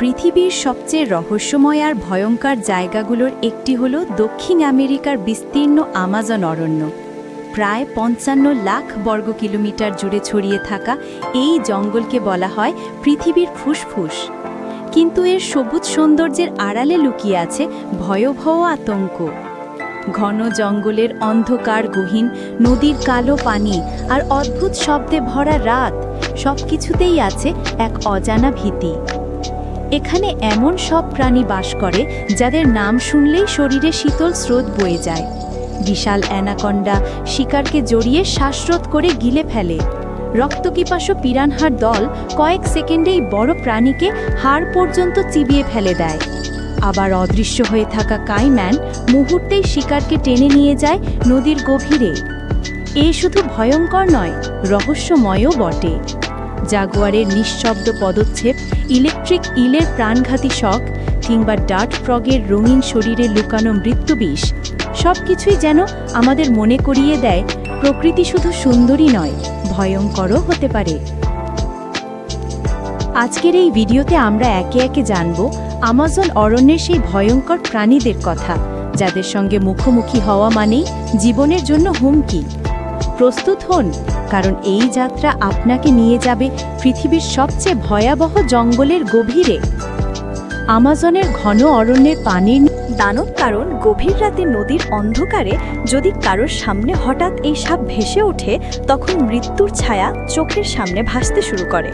পৃথিবীর সবচেয়ে রহস্যময় আর ভয়ঙ্কর জায়গাগুলোর একটি হল দক্ষিণ আমেরিকার বিস্তীর্ণ আমাজন অরণ্য। প্রায় পঞ্চান্ন লাখ বর্গ কিলোমিটার জুড়ে ছড়িয়ে থাকা এই জঙ্গলকে বলা হয় পৃথিবীর ফুসফুস। কিন্তু এর সবুজ সৌন্দর্যের আড়ালে লুকিয়ে আছে ভয়াবহ আতঙ্ক। ঘন জঙ্গলের অন্ধকার গহীন, নদীর কালো পানি আর অদ্ভুত শব্দে ভরা রাত সবকিছুতেই আছে এক অজানা ভীতি। এখানে এমন সব প্রাণী বাস করে যাদের নাম শুনলেই শরীরে শীতল স্রোত বয়ে যায়। বিশাল অ্যানাকন্ডা শিকারকে জড়িয়ে শ্বাসরোধ করে গিলে ফেলে। রক্তকিপাসু পিরানহার দল কয়েক সেকেন্ডেই বড় প্রাণীকে হাড় পর্যন্ত চিবিয়ে ফেলে দেয়। আবার অদৃশ্য হয়ে থাকা কাইম্যান মুহূর্তেই শিকারকে টেনে নিয়ে যায় নদীর গভীরে। এ শুধু ভয়ঙ্কর নয়, রহস্যময়ও বটে। জাগুয়ারের নিঃশব্দ পদক্ষেপ, ইলেকট্রিক ইলের প্রাণঘাতী শখ কিংবা ডার্ট ফ্রগের রঙিন শরীরে লুকানো মৃত্যুবিষ সব কিছুই যেন আমাদের মনে করিয়ে দেয়, প্রকৃতি শুধু সুন্দরী নয়, ভয়ঙ্করও হতে পারে। আজকের এই ভিডিওতে আমরা একে একে জানব আমাজন অরণ্যের সেই ভয়ঙ্কর প্রাণীদের কথা, যাদের সঙ্গে মুখোমুখি হওয়া মানেই জীবনের জন্য হুমকি। প্রস্তুত হন, কারণ এই যাত্রা আপনাকে নিয়ে যাবে পৃথিবীর সবচেয়ে ভয়াবহ জঙ্গলের গভীরে। আমাজনের ঘন অরণ্যের পানির দানব কারণ গভীর রাতে নদীর অন্ধকারে যদি কারোর সামনে হঠাৎ এই সাপ ভেসে ওঠে, তখন মৃত্যুর ছায়া চোখের সামনে ভাসতে শুরু করে।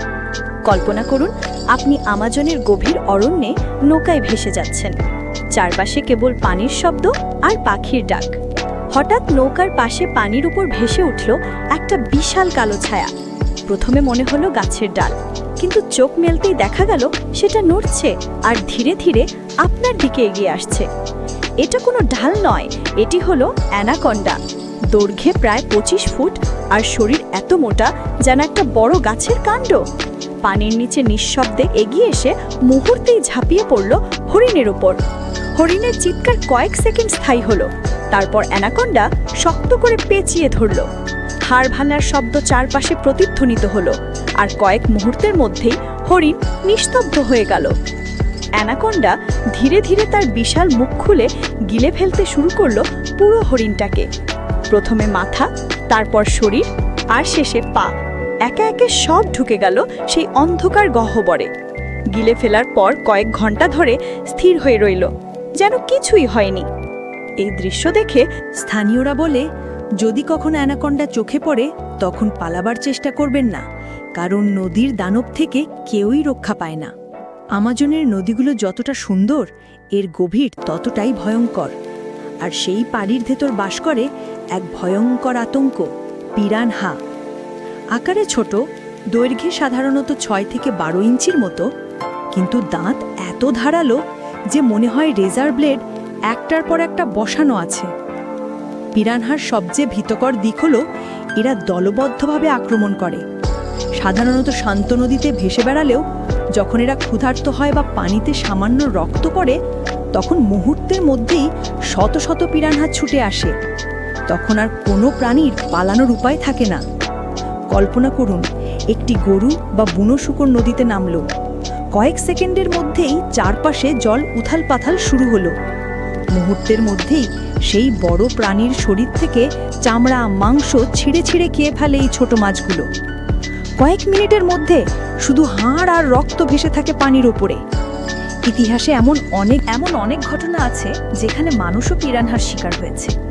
কল্পনা করুন, আপনি আমাজনের গভীর অরণ্যে নৌকায় ভেসে যাচ্ছেন। চারপাশে কেবল পানির শব্দ আর পাখির ডাক। হঠাৎ নৌকার পাশে পানির উপর ভেসে উঠল একটা বিশাল কালো ছায়া। প্রথমে মনে হলো গাছের ডাল, কিন্তু চোখ মেলতেই দেখা গেল সেটা নড়ছে আর ধীরে ধীরে আপনার দিকে এগিয়ে আসছে। এটা কোনো ঢাল নয়, এটি হলো অ্যানাকন্ডা। দৈর্ঘ্যে প্রায় পঁচিশ ফুট আর শরীর এত মোটা যেন একটা বড় গাছের কাণ্ড। পানির নিচে নিঃশব্দে এগিয়ে এসে মুহূর্তেই ঝাঁপিয়ে পড়ল হরিণের ওপর হরিণের চিৎকার কয়েক সেকেন্ড স্থায়ী হলো, তারপর অ্যানাকন্ডা শক্ত করে পেঁচিয়ে ধরল। হাড় ভাঙার শব্দ চারপাশে প্রতিধ্বনিত হলো, আর কয়েক মুহূর্তের মধ্যেই হরিণ নিস্তব্ধ হয়ে গেল। অ্যানাকন্ডা ধীরে ধীরে তার বিশাল মুখ খুলে গিলে ফেলতে শুরু করল পুরো হরিণটাকে। প্রথমে মাথা, তারপর শরীর, আর শেষে পা। একে একে সব ঢুকে গেল সেই অন্ধকার গহ্বরে। গিলে ফেলার পর কয়েক ঘণ্টা ধরে স্থির হয়ে রইল, যেন কিছুই হয়নি। এই দৃশ্য দেখে স্থানীয়রা বলে, যদি কখনো অ্যানাকন্ডা চোখে পড়ে, তখন পালাবার চেষ্টা করবেন না, কারণ নদীর দানব থেকে কেউই রক্ষা পায় না। আমাজনের নদীগুলো যতটা সুন্দর, এর গভীর ততটাই ভয়ঙ্কর। আর সেই পানির ভেতর বাস করে এক ভয়ঙ্কর আতঙ্ক, পিরানহা। আকারে ছোট, দৈর্ঘ্যে সাধারণত ছয় থেকে বারো ইঞ্চির মতো, কিন্তু দাঁত এত ধারালো যে মনে হয় রেজার ব্লেড একটার পর একটা বসানো আছে। পিরানহার সবচেয়ে ভীতকর দিক হল এরা দলবদ্ধভাবে আক্রমণ করে। সাধারণত শান্ত নদীতে ভেসে বেড়ালেও যখন এরা ক্ষুধার্ত হয় বা পানিতে সামান্য রক্ত করে তখন মুহূর্তের মধ্যেই শত শত পিরানহা ছুটে আসে। তখন আর কোনো প্রাণীর পালানোর উপায় থাকে না। কল্পনা করুন, একটি গরু বা বুনো শুকর নদীতে নামল। কয়েক সেকেন্ডের মধ্যেই চারপাশে জল উথাল পাথাল শুরু হলো। মুহূর্তের মধ্যেই সেই বড় প্রাণীর শরীর থেকে চামড়া, মাংস ছিঁড়ে ছিঁড়ে খেয়ে ফেলে এই ছোট মাছগুলো। কয়েক মিনিটের মধ্যে শুধু হাড় আর রক্ত ভেসে থাকে পানির ওপরে। ইতিহাসে এমন অনেক এমন অনেক ঘটনা আছে যেখানে মানুষও পিরানহার শিকার হয়েছে।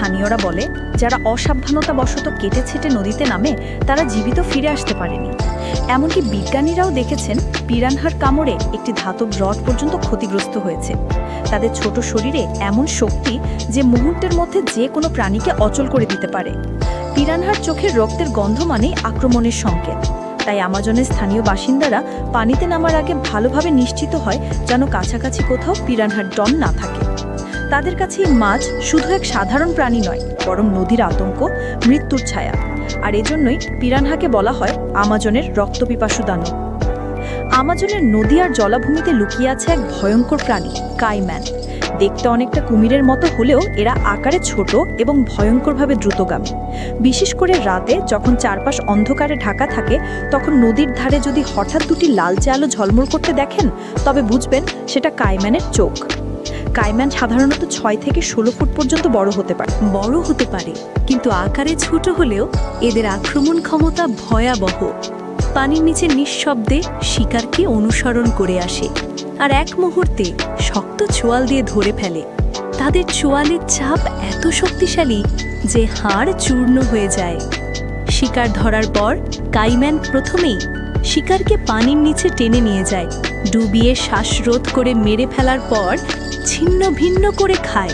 স্থানীয়রা বলে, যারা অসাবধানতাবশত কেটে ছেটে নদীতে নামে, তারা জীবিত ফিরে আসতে পারেনি। এমনকি বিজ্ঞানীরাও দেখেছেন, পিরানহার কামড়ে একটি ধাতব রড পর্যন্ত ক্ষতিগ্রস্ত হয়েছে। তাদের ছোট শরীরে এমন শক্তি যে মুহূর্তের মধ্যে যে কোনো প্রাণীকে অচল করে দিতে পারে। পিরানহার চোখের রক্তের গন্ধ মানেই আক্রমণের সংকেত। তাই আমাজনের স্থানীয় বাসিন্দারা পানিতে নামার আগে ভালোভাবে নিশ্চিত হয় যেন কাছাকাছি কোথাও পিরানহার ডন না থাকে। তাদের কাছে মাছ শুধু এক সাধারণ প্রাণী নয়, বরং নদীর আতঙ্ক, মৃত্যুর ছায়া। আর এজন্যই পিরানহাকে বলা হয় আমাজনের রক্তপিপাসু দানব। আমাজনের নদী আর জলাভূমিতে লুকিয়ে আছে এক ভয়ঙ্কর প্রাণী কাইম্যান দেখতে অনেকটা কুমিরের মতো হলেও এরা আকারে ছোট এবং ভয়ঙ্করভাবে দ্রুতগামী। বিশেষ করে রাতে যখন চারপাশ অন্ধকারে ঢাকা থাকে, তখন নদীর ধারে যদি হঠাৎ দুটি লালচে আলো ঝলমল করতে দেখেন, তবে বুঝবেন সেটা কাইম্যানের চোখ। কাইম্যান সাধারণত ছয় থেকে ষোলো ফুট পর্যন্ত বড় হতে পারে। বড় হতে পারে, কিন্তু আকারে ছোট হলেও এদের আক্রমণ ক্ষমতা ভয়াবহ। পানির নিচে নিঃশব্দে শিকারকে অনুসরণ করে আসে আর এক মুহূর্তে শক্ত চোয়াল দিয়ে ধরে ফেলে। তাদের চোয়ালের চাপ এত শক্তিশালী যে হাড় চূর্ণ হয়ে যায়। শিকার ধরার পর কাইম্যান প্রথমেই শিকারকে পানির নিচে টেনে নিয়ে যায়। ডুবিয়ে শ্বাসরোধ করে মেরে ফেলার পর ছিন্ন ভিন্ন করে খায়।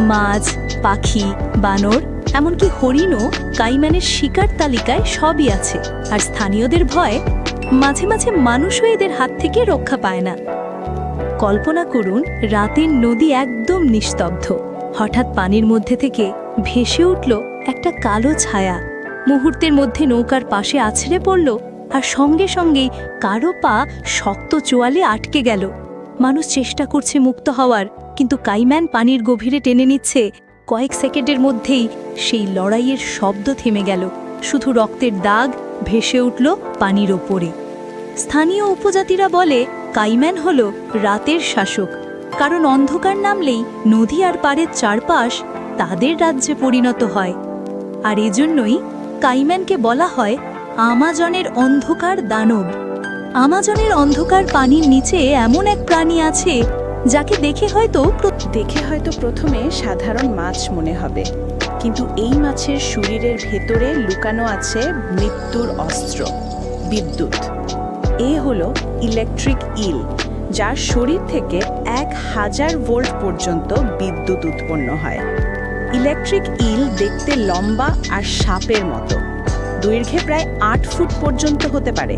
মাছ, পাখি, বানর, এমনকি হরিণও কাইম্যানের শিকার তালিকায় সবই আছে। আর স্থানীয়দের ভয়, মাঝে মাঝে মানুষও এদের হাত থেকে রক্ষা পায় না। কল্পনা করুন, রাতের নদী একদম নিস্তব্ধ। হঠাৎ পানির মধ্যে থেকে ভেসে উঠল একটা কালো ছায়া। মুহূর্তের মধ্যে নৌকার পাশে আছড়ে পড়ল আর সঙ্গে সঙ্গেই কারও পা শক্ত চোয়ালে আটকে গেল। মানুষ চেষ্টা করছে মুক্ত হওয়ার, কিন্তু কাইম্যান পানির গভীরে টেনে নিচ্ছে। কয়েক সেকেন্ডের মধ্যেই সেই লড়াইয়ের শব্দ থেমে গেল। শুধু রক্তের দাগ ভেসে উঠল পানির ওপরে। স্থানীয় উপজাতিরা বলে, কাইম্যান হল রাতের শাসক। কারণ অন্ধকার নামলেই নদী আর পাড়ের চারপাশ তাদের রাজ্যে পরিণত হয়। আর এজন্যই কাইম্যানকে বলা হয় আমাজনের অন্ধকার দানব। আমাজনের অন্ধকার পানির নিচে এমন এক প্রাণী আছে, যাকে দেখে হয়তো দেখে হয়তো প্রথমে সাধারণ মাছ মনে হবে, কিন্তু এই মাছের শরীরের ভেতরে লুকানো আছে মৃত্যুর অস্ত্র, বিদ্যুৎ। এ হলো ইলেকট্রিক ইল, যার শরীর থেকে এক হাজার ভোল্ট পর্যন্ত বিদ্যুৎ উৎপন্ন হয়। ইলেকট্রিক ইল দেখতে লম্বা আর সাপের মতো। দৈর্ঘ্যে প্রায় আট ফুট পর্যন্ত হতে পারে।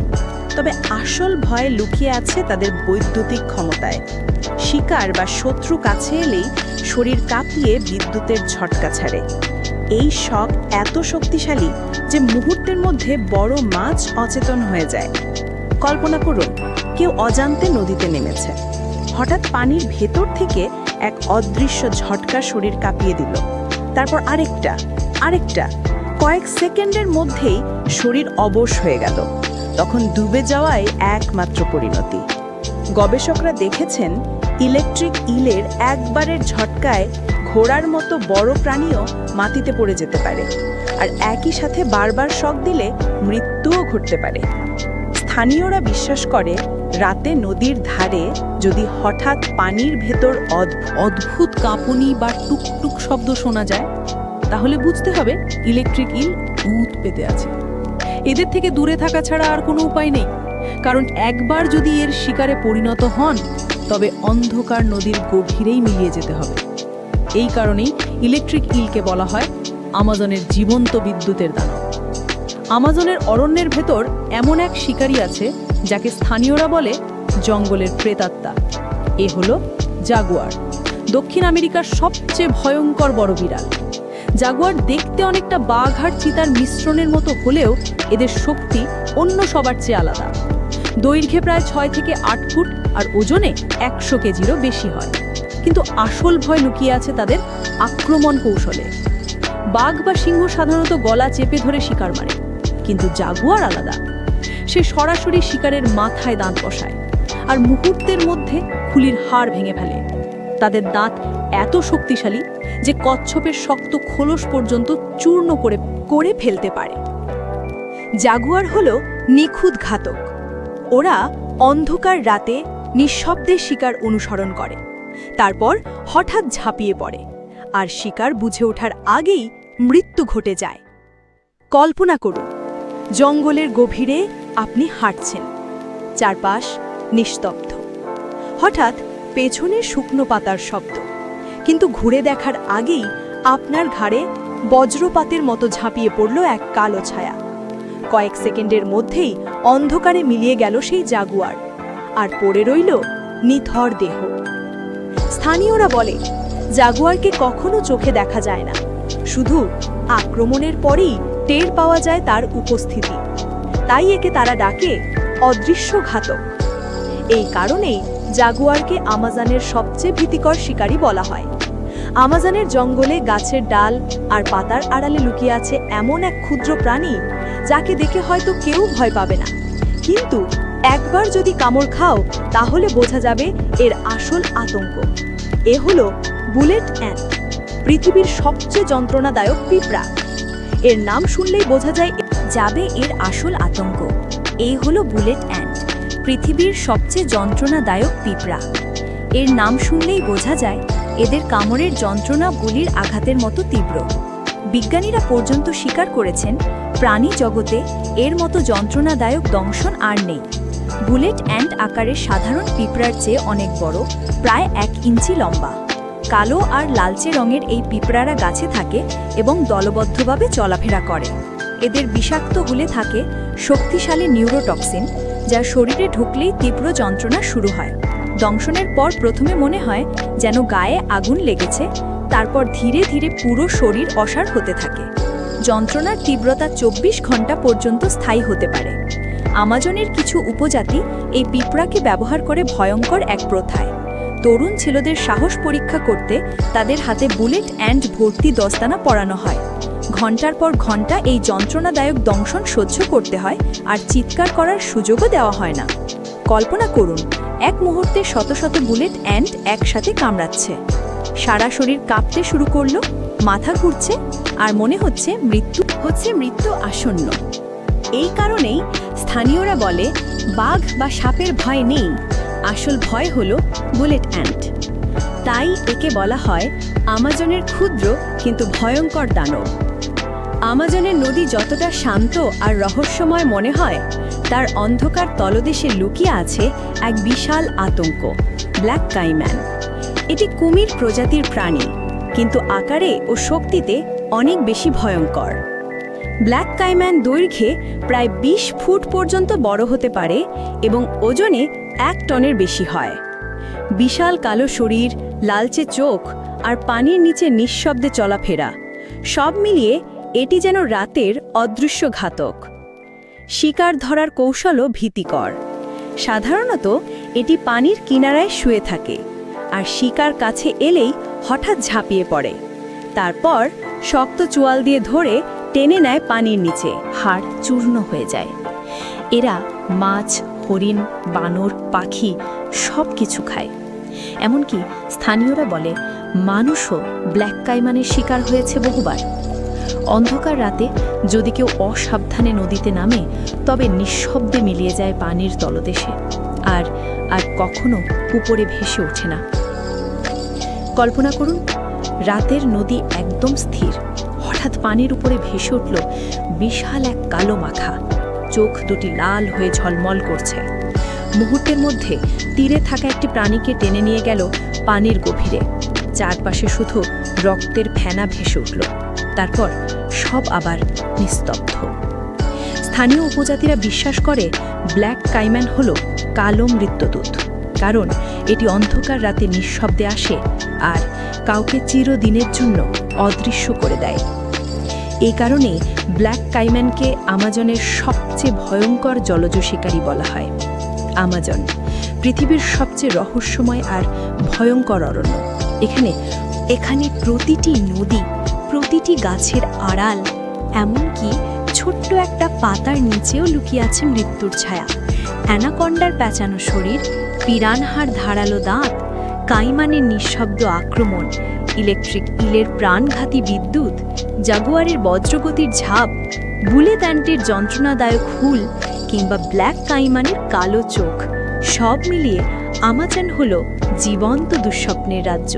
তবে আসল ভয় লুকিয়ে আছে তাদের বৈদ্যুতিক ক্ষমতায়। শিকার বা শত্রু কাছে এলেই শরীর কাঁপিয়ে বিদ্যুতের ঝটকা ছাড়ে। এই শখ এত শক্তিশালী যে মুহূর্তের মধ্যে বড় মাছ অচেতন হয়ে যায়। কল্পনা করুন, কেউ অজান্তে নদীতে নেমেছে। হঠাৎ পানির ভেতর থেকে এক অদৃশ্য ঝটকা শরীর কাঁপিয়ে দিল। তারপর আরেকটা আরেকটা কয়েক সেকেন্ডের মধ্যেই শরীর অবশ হয়ে গেল। তখন ডুবে যাওয়াই একমাত্র পরিণতি। গবেষকরা দেখেছেন, ইলেকট্রিক ইলের একবারের ঝটকায় ঘোড়ার মতো বড় প্রাণীও মাটিতে পড়ে যেতে পারে। আর একই সাথে বারবার শক দিলে মৃত্যুও ঘটতে পারে। স্থানীয়রা বিশ্বাস করে, রাতে নদীর ধারে যদি হঠাৎ পানির ভেতর অদ্ভুত কাঁপুনি বা টুকটুক শব্দ শোনা যায় তাহলে বুঝতে হবে ইলেকট্রিক ইল ভূত পেতে আছে। এদের থেকে দূরে থাকা ছাড়া আর কোনো উপায় নেই। কারণ একবার যদি এর শিকারে পরিণত হন, তবে অন্ধকার নদীর গভীরেই মিলিয়ে যেতে হবে। এই কারণেই ইলেকট্রিক ইলকে বলা হয় আমাজনের জীবন্ত বিদ্যুতের দানব। আমাজনের অরণ্যের ভেতর এমন এক শিকারী আছে, যাকে স্থানীয়রা বলে জঙ্গলের প্রেতাত্মা। এ হলো জাগুয়ার, দক্ষিণ আমেরিকার সবচেয়ে ভয়ঙ্কর বড় বিড়াল। জাগুয়ার দেখতে অনেকটা বাঘ আর চিতার মিশ্রণের মতো হলেও এদের শক্তি অন্য সবার চেয়ে আলাদা। দৈর্ঘ্যে প্রায় ছয় থেকে আট ফুট আর ওজনে একশো কেজিরও বেশি হয়। কিন্তু আসল ভয় লুকিয়ে আছে তাদের আক্রমণ কৌশলে। বাঘ বা সিংহ সাধারণত গলা চেপে ধরে শিকার মারে, কিন্তু জাগুয়ার আলাদা। সে সরাসরি শিকারের মাথায় দাঁত বসায় আর মুহূর্তের মধ্যে খুলির হাড় ভেঙে ফেলে। তাদের দাঁত এত শক্তিশালী যে কচ্ছপের শক্ত খোলস পর্যন্ত চূর্ণ করে করে ফেলতে পারে। জাগুয়ার হল নিখুঁত ঘাতক। ওরা অন্ধকার রাতে নিঃশব্দে শিকার অনুসরণ করে। তারপর হঠাৎ ঝাঁপিয়ে পড়ে আর শিকার বুঝে ওঠার আগেই মৃত্যু ঘটে যায়। কল্পনা করুন, জঙ্গলের গভীরে আপনি হাঁটছেন, চারপাশ নিস্তব্ধ। হঠাৎ পেছনে শুকনো পাতার শব্দ। কিন্তু ঘুরে দেখার আগেই আপনার ঘাড়ে বজ্রপাতের মতো ঝাঁপিয়ে পড়ল এক কালো ছায়া। কয়েক সেকেন্ডের মধ্যেই অন্ধকারে মিলিয়ে গেল সেই জাগুয়ার। আর পড়ে রইল নিথর দেহ। স্থানীয়রা বলে, জাগুয়ারকে কখনো চোখে দেখা যায় না। শুধু আক্রমণের পরেই টের পাওয়া যায় তার উপস্থিতি। তাই একে তারা ডাকে অদৃশ্য ঘাতক এই কারণেই জাগুয়ারকে আমাজনের সবচেয়ে ভীতিকর শিকারী বলা হয়। আমাজনের জঙ্গলে গাছের ডাল আর পাতার আড়ালে লুকিয়ে আছে এমন এক ক্ষুদ্র প্রাণী, যাকে দেখে হয়তো কেউ ভয় পাবে না। কিন্তু একবার যদি কামড় খাও, তাহলে বোঝা যাবে এর আসল আতঙ্ক। এ হলো বুলেট অ্যান্ট পৃথিবীর সবচেয়ে যন্ত্রণাদায়ক পিঁপড়া। এর নাম শুনলেই বোঝা যায়, যাবে এর আসল আতঙ্ক। এই হলো বুলেট অ্যান্ট পৃথিবীর সবচেয়ে যন্ত্রণাদায়ক পিঁপড়া। এর নাম শুনলেই বোঝা যায়, এদের কামড়ের যন্ত্রণা গুলির আঘাতের মতো তীব্র। বিজ্ঞানীরা পর্যন্ত স্বীকার করেছেন, প্রাণী জগতে এর মতো যন্ত্রণাদায়ক দংশন আর নেই। বুলেট অ্যান্ড আকারের সাধারণ পিঁপড়ার চেয়ে অনেক বড়, প্রায় এক ইঞ্চি লম্বা। কালো আর লালচে রঙের এই পিঁপড়ারা গাছে থাকে এবং দলবদ্ধভাবে চলাফেরা করে। এদের বিষাক্ত হলে থাকে শক্তিশালী নিউরোটক্সিন, যা শরীরে ঢুকলেই তীব্র যন্ত্রণা শুরু হয়। দংশনের পর প্রথমে মনে হয় যেন গায়ে আগুন লেগেছে, তারপর ধীরে ধীরে পুরো শরীর অসার হতে থাকে। যন্ত্রণার তীব্রতা চব্বিশ ঘণ্টা পর্যন্ত স্থায়ী হতে পারে। আমাজনের কিছু উপজাতি এই পিঁপড়াকে ব্যবহার করে ভয়ঙ্কর এক প্রথায়। তরুণ ছেলেদের সাহস পরীক্ষা করতে তাদের হাতে বুলেট অ্যান্ড ভর্তি দস্তানা পরানো হয়। ঘণ্টার পর ঘণ্টা এই যন্ত্রণাদায়ক দংশন সহ্য করতে হয় আর চিৎকার করার সুযোগও দেওয়া হয় না। কল্পনা করুন, এক মুহূর্তে শত শত বুলেট অ্যান্ড একসাথে কামড়াচ্ছে। সারা শরীর কাঁপতে শুরু করল, মাথা ঘুরছে আর মনে হচ্ছে মৃত্যু হচ্ছে মৃত্যু আসন্ন। এই কারণেই স্থানীয়রা বলে, বাঘ বা সাপের ভয় নেই, আসল ভয় হলো বুলেট অ্যান্ট তাই একে বলা হয় আমাজনের ক্ষুদ্র কিন্তু ভয়ঙ্কর দানব। আমাজনের নদী যতটা শান্ত আর রহস্যময় মনে হয়, তার অন্ধকার তলদেশে লুকিয়ে আছে এক বিশাল আতঙ্ক, ব্ল্যাক কাইম্যান। এটি কুমির প্রজাতির প্রাণী, কিন্তু আকারে ও শক্তিতে অনেক বেশি ভয়ঙ্কর। ব্ল্যাক কাইম্যান দৈর্ঘ্যে প্রায় ২০ ফুট পর্যন্ত বড় হতে পারে এবং ওজনে এক টনের বেশি হয়। বিশাল কালো শরীর, লালচে চোখ আর পানির নিচে নিঃশব্দে চলাফেরা, সব মিলিয়ে এটি যেন রাতের অদৃশ্য ঘাতক। শিকার ধরার কৌশলও ভীতিকর। সাধারণত এটি পানির কিনারায় শুয়ে থাকে, আর শিকার কাছে এলেই হঠাৎ ঝাঁপিয়ে পড়ে। তারপর শক্ত চোয়াল দিয়ে ধরে টেনে নেয় পানির নিচে, হাড় চূর্ণ হয়ে যায়। এরা মাছ, হরিণ, বানর, পাখি সব কিছু খায়। এমনকি স্থানীয়রা বলে, মানুষও ব্ল্যাক কাইমানের শিকার হয়েছে বহুবার। অন্ধকার রাতে যদি কেউ অসাবধানে নদীতে নামে, তবে নিঃশব্দে মিলিয়ে যায় পানির তলদেশে। আর আর কখনো উপরে ভেসে ওঠে না। কল্পনা করুন, রাতের নদী একদম স্থির। হঠাৎ পানির উপরে ভেসে উঠল বিশাল এক কালো মাথা। চোখ দুটি লাল হয়ে ঝলমল করছে। মুহূর্তের মধ্যে তীরে থাকা একটি প্রাণীকে টেনে নিয়ে গেল পানির গভীরে। চারপাশে শুধু রক্তের ফেনা ভেসে উঠল। তারপর সব আবার নিস্তব্ধ। স্থানীয় উপজাতিরা বিশ্বাস করে ব্ল্যাক কাইম্যান হল কালো মৃত্যুদূত, কারণ এটি অন্ধকার রাতে নিঃশব্দে আসে আর কাউকে চিরদিনের জন্য অদৃশ্য করে দেয়। এই কারণে ব্ল্যাক কাইম্যানকে আমাজনের সবচেয়ে ভয়ঙ্কর জলজ শিকারী বলা হয়। আমাজন, পৃথিবীর সবচেয়ে রহস্যময় আর ভয়ঙ্কর অরণ্য। এখানে এখানে প্রতিটি নদী প্রতিটি গাছের আড়াল, এমনকি ছোট্ট একটা পাতার নিচেও লুকিয়ে আছে মৃত্যুর ছায়া। অ্যানাকন্ডার প্যাঁচানো শরীর, পিরানহার ধারালো দাঁত, কাইমানের নিঃশব্দ আক্রমণ, ইলেকট্রিক ইলের প্রাণঘাতী বিদ্যুৎ, জাগুয়ারের বজ্রগতির ঝাঁপ, বুলেট অ্যান্টের যন্ত্রণাদায়ক হুল কিংবা ব্ল্যাক কাইমানের কালো চোখ, সব মিলিয়ে আমাজন হল জীবন্ত দুঃস্বপ্নের রাজ্য।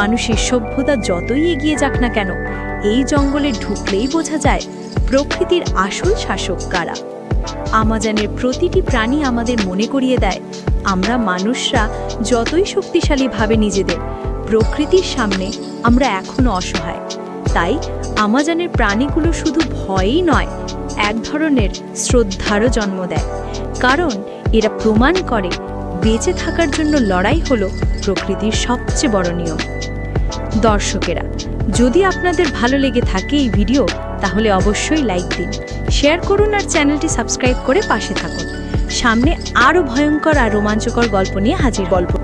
মানুষের সভ্যতা যতই এগিয়ে যাক না কেন এই জঙ্গলে ঢুকলেই বোঝা যায় প্রকৃতির আসল শাসক কারা। আমাজনের প্রতিটি প্রাণী আমাদের মনে করিয়ে দেয়, আমরা মানুষরা যতই শক্তিশালী ভাবে নিজেদের প্রকৃতির সামনে আমরা এখনও অসহায়। তাই আমাজনের প্রাণীগুলো শুধু ভয়ই নয়, এক ধরনের শ্রদ্ধারও জন্ম দেয়। কারণ এরা প্রমাণ করে বেঁচে থাকার জন্য লড়াই হলো প্রকৃতির সবচেয়ে বড় নিয়ম। দর্শকেরা যদি আপনাদের ভালো লেগে থাকে এই ভিডিও, তাহলে অবশ্যই লাইক দিন, শেয়ার করুন আর চ্যানেলটি সাবস্ক্রাইব করে পাশে থাকুন। সামনে আরও ভয়ঙ্কর আর রোমাঞ্চকর গল্প নিয়ে হাজির গল্প